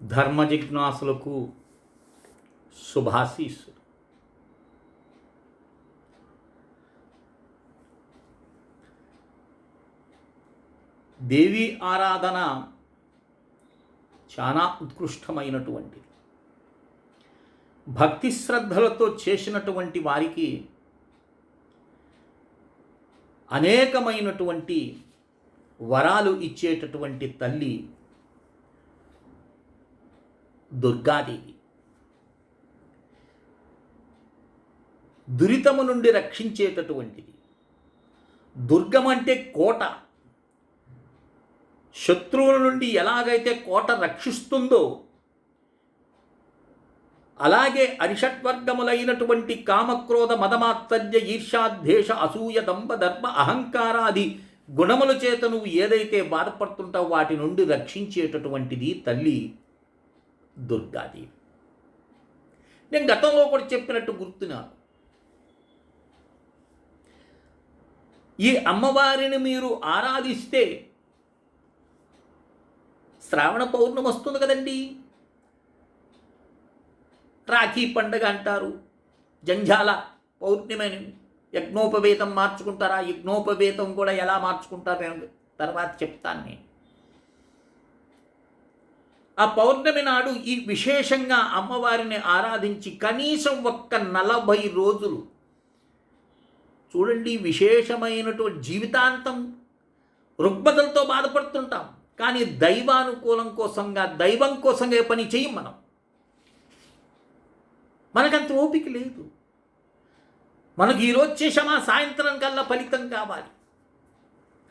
ధర్మ జిజ్ఞాసులకు శుభాశీస్సులు దేవి ఆరాధన చాలా ఉత్కృష్టమైనటువంటిది భక్తి శ్రద్ధలతో చేసినటువంటి వారికి అనేకమైనటువంటి వరాలు ఇచ్చేటటువంటి తల్లి దుర్గాదేవి. దురితము నుండి రక్షించేటటువంటిది. దుర్గం అంటే కోట. శత్రువుల నుండి ఎలాగైతే కోట రక్షిస్తుందో అలాగే అరిషట్వర్గములైనటువంటి కామక్రోధ మదమాత్సర్య ఈర్షాద్వేష అసూయ దంభ దర్భ అహంకారాది గుణముల చేత నువ్వు ఏదైతే బాధపడుతుంటావు వాటి నుండి రక్షించేటటువంటిది తల్లి. దుర్గాదేవి. నేను గతంలో కూడా చెప్పినట్టు గుర్తున్నాను ఈ అమ్మవారిని మీరు ఆరాధిస్తే శ్రావణ పౌర్ణమి వస్తుంది కదండి. రాఖీ పండగ అంటారు జంఝాల పౌర్ణిమని యజ్ఞోపవేతం మార్చుకుంటారా యజ్ఞోపవేతం కూడా ఎలా మార్చుకుంటారు తర్వాత చెప్తాను నేను. ఆ పౌర్ణమి నాడు ఈ విశేషంగా అమ్మవారిని ఆరాధించి కనీసం ఒక్క నలభై రోజులు చూడండి విశేషమైనటువంటి జీవితాంతం. రుగ్మతలతో బాధపడుతుంటాం. కానీ దైవానుకూలం కోసంగా దైవం కోసంగా ఏ పని చేయం మనం? మనకంత ఓపిక లేదు. మనకు ఈరోజు చేసామా సాయంత్రం కల్లా ఫలితం కావాలి.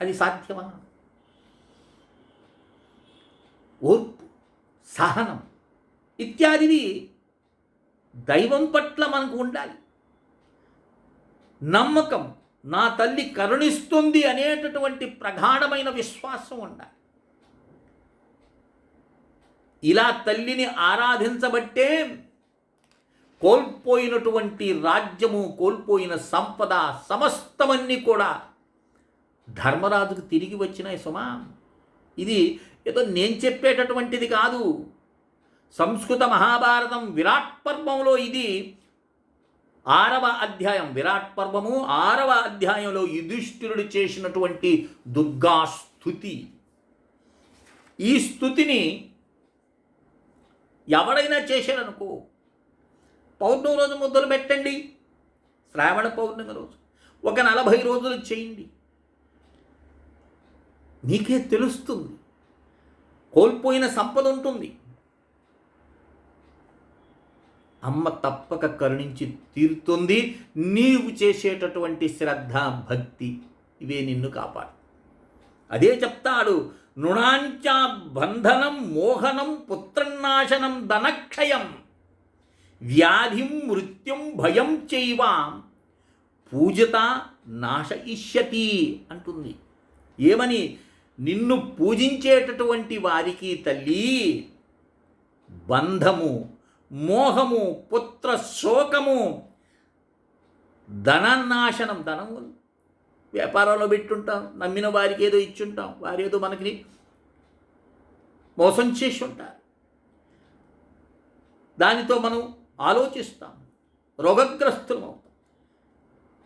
అది సాధ్యమా? ఓర్పు. సహనం ఇత్యాదివి దైవం పట్ల మనకు ఉండాలి. నమ్మకం నా తల్లి కరుణిస్తుంది అనేటటువంటి ప్రగాఢమైన విశ్వాసం ఉండాలి. ఇలా తల్లిని ఆరాధించబట్టే కోల్పోయినటువంటి రాజ్యము కోల్పోయిన సంపద సమస్తమన్నీ కూడా ధర్మరాజుకు తిరిగి వచ్చినాయి సుమా. ఇది ఏదో నేను చెప్పేటటువంటిది కాదు. సంస్కృత మహాభారతం విరాట్ పర్వంలో ఇది ఆరవ అధ్యాయం. విరాట్ పర్వము ఆరవ అధ్యాయంలో యుధిష్ఠిరుడు చేసినటువంటి దుర్గా స్థుతి. ఈ స్థుతిని ఎవడైనా చేశారనుకో పౌర్ణమి రోజు ముద్దలు పెట్టండి. శ్రావణ పౌర్ణమి రోజు ఒక నలభై రోజులు చేయండి. నీకే తెలుస్తుంది కోల్పోయిన సంపద ఉంటుంది. అమ్మ తప్పక కరుణించి తీరుతుంది. నీవు చేసేటటువంటి శ్రద్ధ భక్తి ఇవే నిన్ను కాపాడు. అదే చెప్తాడు నృణాంచ బంధనం మోహనం పుత్రనాశనం ధనక్షయం వ్యాధిం మృత్యుం భయం చైవ పూజిత నాశయిష్యతి అంటుంది. ఏమని? నిన్ను పూజించేటటువంటి వారికి తల్లి బంధము మోహము పుత్ర శోకము ధననాశనం ధనం వ్యాపారంలో పెట్టుంటాం నమ్మిన వారికి ఏదో ఇచ్చుంటాం వారు ఏదో మనకి మోసం చేసి ఉంటారు దానితో మనం ఆలోచిస్తాం రోగగ్రస్తులం అవుతాం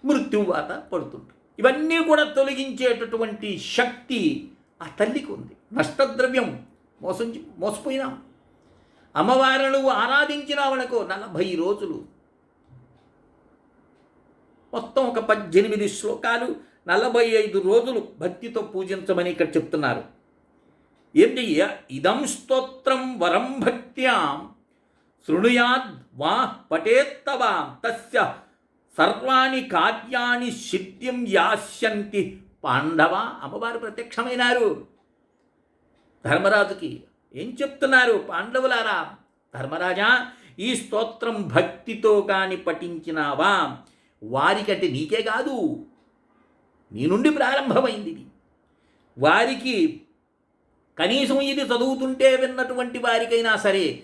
మృత్యువాత పడుతుంటాం. ఇవన్నీ కూడా తొలగించేటటువంటి శక్తి ఆ తల్లికి ఉంది. నష్టద్రవ్యం మోసం మోసపోయినా. మోసపోయినాం అమ్మవారిని నువ్వు ఆరాధించినావనుకో నలభై రోజులు. మొత్తం ఒక పద్దెనిమిది శ్లోకాలు నలభై ఐదు రోజులు భక్తితో పూజించమని ఇక్కడ చెప్తున్నారు. ఏంటి ఇదం స్తోత్రం వరం భక్త్యాం. శృణుయాద్ వా పటేత్తవాం. తస్య సర్వాణి కార్యాణి సిద్ధిం యాస్యంతి పాండవ అమ్మవారు ప్రత్యక్షమైనారు. ధర్మరాజుకి ఏం చెప్తున్నారు పాండవులారా? ధర్మరాజా ఈ స్తోత్రం భక్తితో కాని పఠించినావా? వారికంటే నీకే కాదు. నీ నుండి ప్రారంభమైంది ఇది. వారికి కనీసం ఇది చదువుతుంటే విన్నటువంటి వారికైనా సరే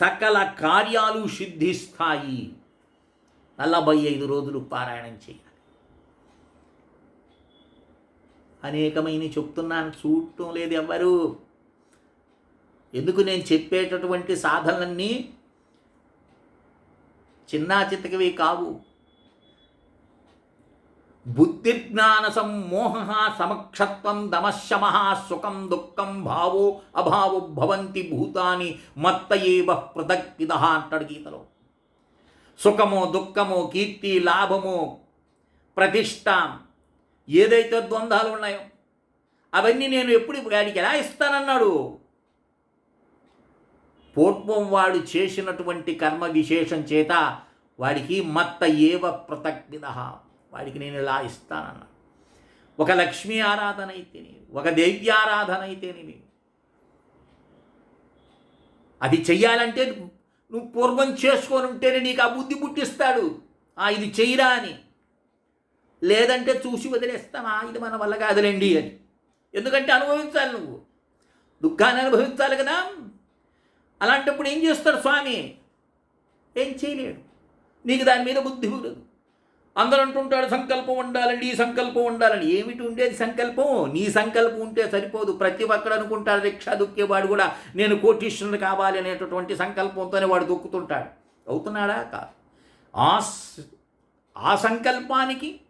సకల కార్యాలు సిద్ధిస్తాయి. నలభై ఐదు రోజులు పారాయణం చేయి. అనేకమైన చెప్తున్నాను. చూడటం లేదు ఎవ్వరు. ఎందుకు నేను చెప్పేటటువంటి సాధనలన్నీ చిన్నా చితకవి కావు. బుద్ధిజ్ఞాన సమ్మోహ సమక్షత్వం దమశమ సుఖం దుఃఖం భావో అభావో భవంతి భూతాని మత్త ఏవ పృథక్విద అంటాడు గీతలో. సుఖమో దుఃఖమో కీర్తి లాభమో ప్రతిష్ట. ఏదైతే ద్వంద్వాలు ఉన్నాయో అవన్నీ నేను ఎప్పుడు వాడికి ఎలా ఇస్తానన్నాడు? పూర్వం వాడు చేసినటువంటి కర్మ విశేషం చేత వాడికి మత్త ఏవ పృథక్విద వాడికి నేను ఇలా ఇస్తానన్నా ఒక లక్ష్మీ ఆరాధన అయితేనేమి ఒక దైవ్యారాధన అయితేనేమి అది చెయ్యాలంటే నువ్వు పూర్వం చేసుకొని ఉంటేనే నీకు ఆ బుద్ధి పుట్టిస్తాడు. ఆ ఇది చెయ్యరా అని. లేదంటే చూసి వదిలేస్తామా? ఇది మన వల్ల కాదులేండి అని. ఎందుకంటే అనుభవించాలి నువ్వు. దుఃఖాన్ని అనుభవించాలి కదా. అలాంటప్పుడు ఏం చేస్తాడు స్వామి? ఏం చేయలేడు. నీకు దాని మీద బుద్ధి ఉండదు. అందరూ అంటుంటాడు సంకల్పం ఉండాలండి ఈ సంకల్పం ఉండాలని. ఏమిటి ఉండేది సంకల్పం? నీ సంకల్పం ఉంటే సరిపోదు. ప్రతి ఒక్కడు అనుకుంటాడు రిక్షా దుక్కేవాడు కూడా నేను కోటీశ్వరుని కావాలి అనేటటువంటి సంకల్పంతోనే వాడు దొక్కుతుంటాడు. అవుతున్నాడా? కాదు. ఆ ఆ సంకల్పానికి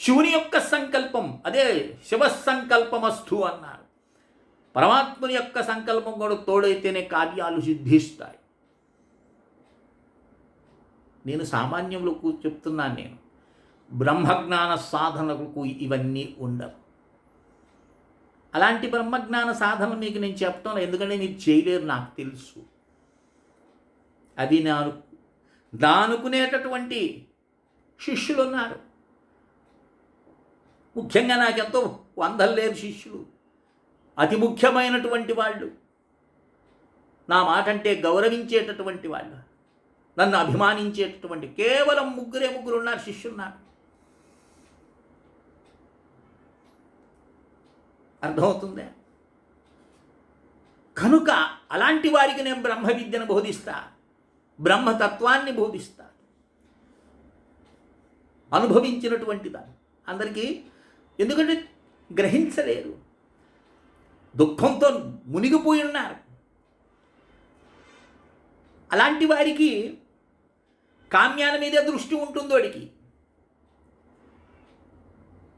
శివుని యొక్క సంకల్పం అదే శివ సంకల్పమస్తు అన్నారు. పరమాత్ముని యొక్క సంకల్పం కూడా తోడైతేనే కార్యాలు సిద్ధిస్తాయి. నేను సామాన్యంలో చెప్తున్నాను నేను. బ్రహ్మజ్ఞాన సాధనకు ఇవన్నీ ఉండవు. అలాంటి బ్రహ్మజ్ఞాన సాధన మీకు నేను చెప్తాను ఎందుకంటే మీరు చేయలేరు నాకు తెలుసు. అది నాను దానుకునేటటువంటి శిష్యులు ఉన్నారు. ముఖ్యంగా నాకెంతో వందలు లేరు శిష్యులు అతి ముఖ్యమైనటువంటి వాళ్ళు నా మాటంటే గౌరవించేటటువంటి వాళ్ళు నన్ను అభిమానించేటటువంటి కేవలం ముగ్గురే ముగ్గురు ఉన్నారు శిష్యులు నాకు. అర్థమవుతుందా? కనుక అలాంటి వారికి నేను బ్రహ్మ విద్యను బోధిస్తా బ్రహ్మతత్వాన్ని బోధిస్తా అనుభవించినటువంటి దాన్ని. అందరికీ ఎందుకంటే గ్రహించలేరు. దుఃఖంతో మునిగిపోయి ఉన్నారు. అలాంటి వారికి కామ్యాల మీదే దృష్టి ఉంటుంది వాడికి.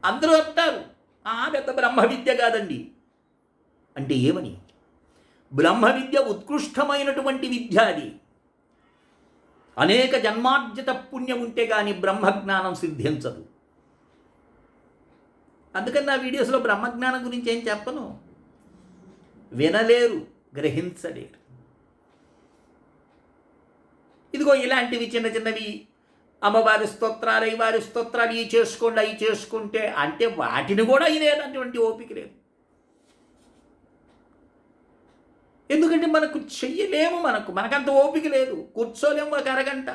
అందరూ అంటారు ఆ పెద్ద బ్రహ్మ విద్య కాదండి. అంటే ఏమని? బ్రహ్మ విద్య ఉత్కృష్టమైనటువంటి విద్య అది. అనేక జన్మార్జిత పుణ్యం ఉంటే కానీ బ్రహ్మజ్ఞానం సిద్ధించదు. అందుకని నా వీడియోస్లో బ్రహ్మజ్ఞానం గురించి ఏం చెప్పను? వినలేరు గ్రహించలేరు. ఇదిగో ఇలాంటివి చిన్న చిన్నవి అమ్మవారి స్తోత్రాలు ఈ వారి స్తోత్రాలు ఇవి చేసుకోండి అవి చేసుకుంటే అంటే వాటిని కూడా వినేటటువంటి ఓపిక లేదు. ఎందుకంటే మనకు చెయ్యలేము మనకు మనకంత ఓపిక లేదు. కూర్చోలేము ఒక అరగంట.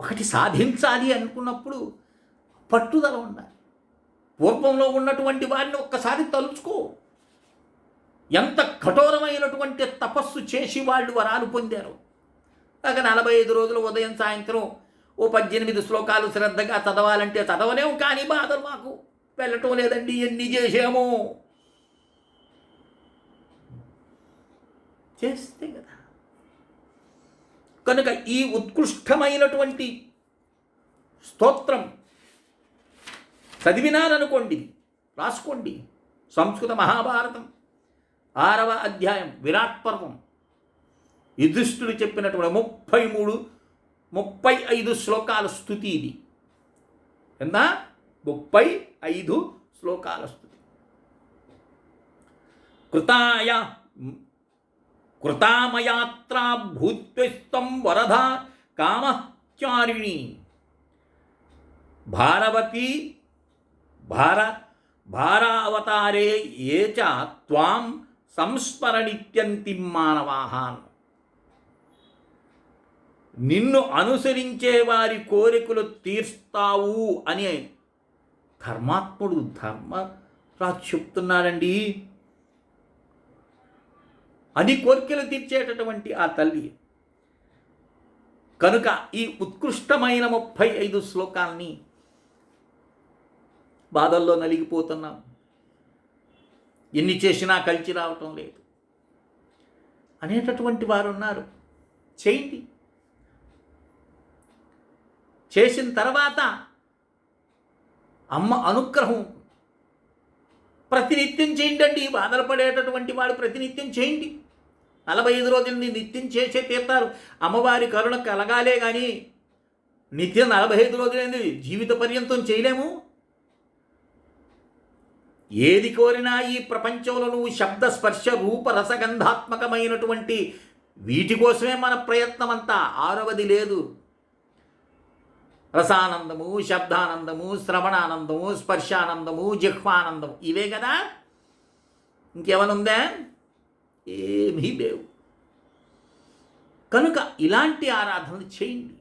ఒకటి సాధించాలి అనుకున్నప్పుడు పట్టుదల ఉండాలి. పూర్వంలో ఉన్నటువంటి వారిని ఒక్కసారి తలుచుకో. ఎంత కఠోరమైనటువంటి తపస్సు చేసి వాళ్ళు వరాలు పొందారు. ఒక నలభై ఐదు రోజులు ఉదయం సాయంత్రం ఓ పద్దెనిమిది శ్లోకాలు శ్రద్ధగా చదవాలంటే చదవలేము కానీ బాధలు మాకు. వెళ్ళటం లేదండి ఎన్ని చేసాము చేస్తే కదా. కనుక ఈ ఉత్కృష్టమైనటువంటి స్తోత్రం చదివినారనుకోండి రాసుకోండి. సంస్కృత మహాభారతం ఆరవ అధ్యాయం విరాట్ పర్వం. యుధిష్ఠుడు చెప్పినటువంటి ముప్పై మూడు ముప్పై ఐదు శ్లోకాల స్థుతి ఇది. ఎంత ముప్పై ఐదు శ్లోకాల స్థుతి. కృతాయ కృతామయాత్రా భూత్వస్తం వరద కామచారిణి. భారవతి భార భారావతారే ఏ చ త్వాం సంస్మరణిత్యంతి మానవాహాన్. నిన్ను అనుసరించే వారి కోరికలు తీర్స్తావు అని ధర్మాత్ముడు ధర్మరాజు చెప్తున్నాడండి. అన్ని కోరికలు తీర్చేటటువంటి ఆ తల్లి. కనుక ఈ ఉత్కృష్టమైన ముప్పై ఐదు శ్లోకాల్ని బాధల్లో నలిగిపోతున్నాం. ఎన్ని చేసినా కలిసి రావటం లేదు. అనేటటువంటి వారు ఉన్నారు. చేయండి. చేసిన తర్వాత అమ్మ అనుగ్రహం. ప్రతినిత్యం చేయండి బాధలు పడేటటువంటి వాడు ప్రతినిత్యం చేయండి. నలభై ఐదు రోజులని నిత్యం చేసే తీర్థాలు అమ్మవారి కరుణ కలగాలే కానీ నిత్యం నలభై ఐదు రోజులైంది జీవిత పర్యంతం చేయలేము. ఏది కోరినా ఈ ప్రపంచంలో నువ్వు శబ్ద స్పర్శ రూప రసగంధాత్మకమైనటువంటి వీటి కోసమే మన ప్రయత్నం అంతా ఆరవది లేదు. రసానందము శబ్దానందము శ్రవణానందము స్పర్శానందము జిహ్వానందము ఇవే కదా? ఇంకేమనుందా? ఏమీ లేవు. కనుక ఇలాంటి ఆరాధనలు చేయండి.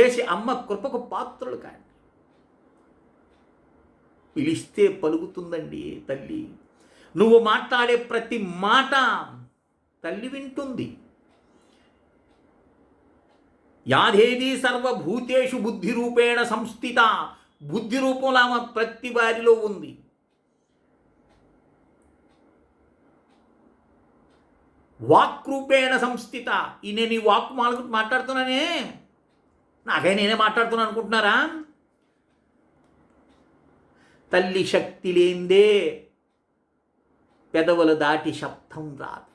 చేసి అమ్మ కృపకు పాత్రలు కాండి పిలిస్తే పలుకుతుందండి తల్లి. నువ్వు మాట్లాడే ప్రతి మాట తల్లి వింటుంది. యాదేది సర్వభూతేషు బుద్ధి రూపేణ సంస్థిత. బుద్ధి రూపంలో ఆమె ప్రతి వారిలో ఉంది. వాక్ రూపేణ సంస్థిత. ఈ నేను ఈ వాక్ మాట్లాడుతున్నానే? నాకే నేనే మాట్లాడుతున్నాను అనుకుంటున్నారా? తల్లి శక్తి లేందే. పెదవులు దాటి శబ్దం రాదు.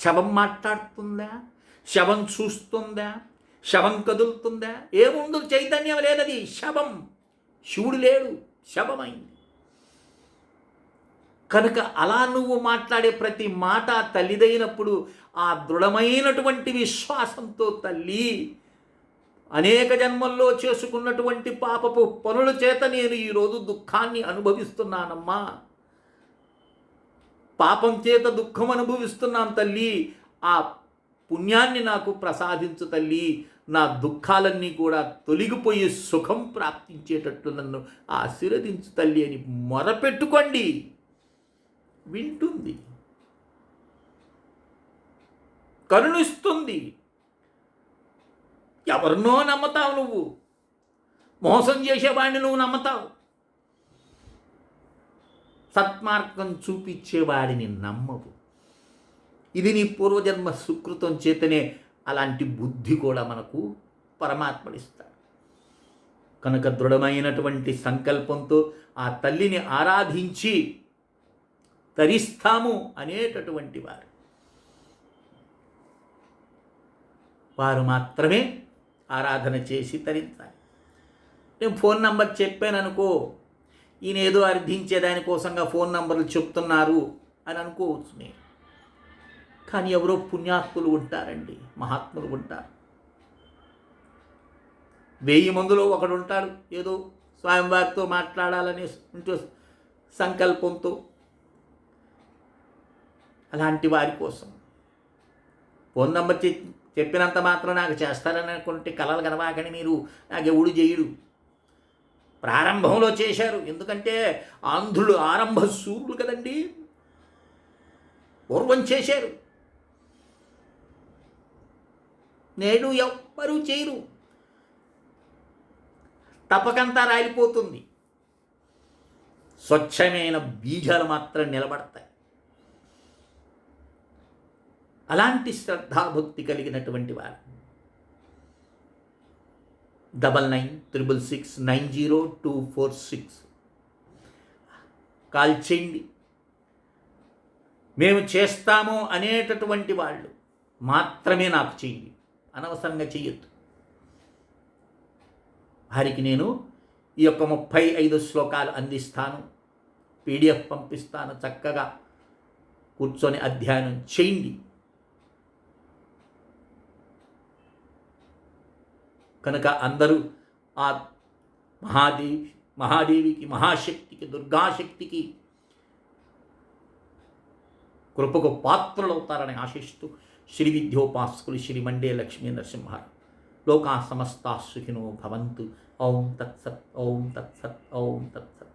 శవం మాట్లాడుతుందా? శవం చూస్తుందా? శవం కదులుతుందా? ఏముందు? చైతన్యం లేదది. శవం. శివుడు లేడు. శవమైంది. కనుక అలా నువ్వు మాట్లాడే ప్రతి మాట తల్లిదైనప్పుడు ఆ దృఢమైనటువంటి విశ్వాసంతో తల్లి అనేక జన్మల్లో చేసుకున్నటువంటి పాపపు పనుల చేత నేను ఈరోజు దుఃఖాన్ని అనుభవిస్తున్నానమ్మా. పాపం చేత దుఃఖం అనుభవిస్తున్నాం తల్లి. ఆ పుణ్యాన్ని నాకు ప్రసాదించు తల్లి. నా దుఃఖాలన్నీ కూడా తొలగిపోయి సుఖం ప్రాప్తించేటట్టు నన్ను ఆశీర్వదించు తల్లి అని మొరపెట్టుకోండి. వింటుంది. కరుణిస్తుంది. ఎవరినో నమ్మతావు నువ్వు? మోసం చేసేవాడిని నువ్వు నమ్మతావు? సత్మార్గం చూపించేవాడిని నమ్మవు. ఇది నీ పూర్వజన్మ సుకృతం చేతనే అలాంటి బుద్ధి కూడా మనకు పరమాత్మనిస్తాడు కనుక దృఢమైనటువంటి సంకల్పంతో ఆ తల్లిని ఆరాధించి తరిస్తాము అనేటటువంటి వారు. వారు మాత్రమే ఆరాధన చేసి తరించాలి. నేను ఫోన్ నంబర్ చెప్పాను అనుకో ఈయన ఏదో అర్థించేదానికోసంగా ఫోన్ నంబర్లు చెప్తున్నారు అని అనుకోవచ్చు నేను కానీ ఎవరో పుణ్యాత్ములు ఉంటారండి మహాత్ములు ఉంటారు. వెయ్యి మందిలో ఒకడు ఉంటాడు ఏదో స్వామివారితో మాట్లాడాలనే ఉంటూ సంకల్పంతో అలాంటి వారి కోసం. ఫోన్ నంబర్ చెప్పినంత మాత్రం నాకు చేస్తారని అనుకుంటే కలలు కనవాకని మీరు నాకు ఎవడు చేయుడు ప్రారంభంలో చేశారు. ఎందుకంటే ఆంధ్రులు ఆరంభ సూర్యులు కదండి. పూర్వం చేశారు. నేడు ఎవ్వరూ చేయరు. తపకంతా రాలిపోతుంది. స్వచ్ఛమైన బీజాలు మాత్రం నిలబడతాయి. అలాంటి శ్రద్ధాభక్తి కలిగినటువంటి వారు. Double nine triple six nine zero two four six. Call చేయండి. మేము చేస్తాము అనేటటువంటి వాళ్ళు మాత్రమే నాకు చేయండి. అనవసరంగా చెయ్యొద్దు. వారికి నేను ఈ యొక్క ముప్పై ఐదు శ్లోకాలు అందిస్తాను. పీడిఎఫ్ పంపిస్తాను చక్కగా. కూర్చొని అధ్యయనం చేయండి. కనుక అందరూ ఆ మహాదేవి మహాదేవికి మహాశక్తికి దుర్గాశక్తికి కృపకు పాత్రలవుతారని ఆశిస్తూ శ్రీ విద్యోపాసకులు శ్రీ మండే లక్ష్మీ నరసింహ లోకా సమస్తా సుఖినో భవంతు. ఓం తత్సత్ ఓం తత్సత్ ఓం తత్సత్.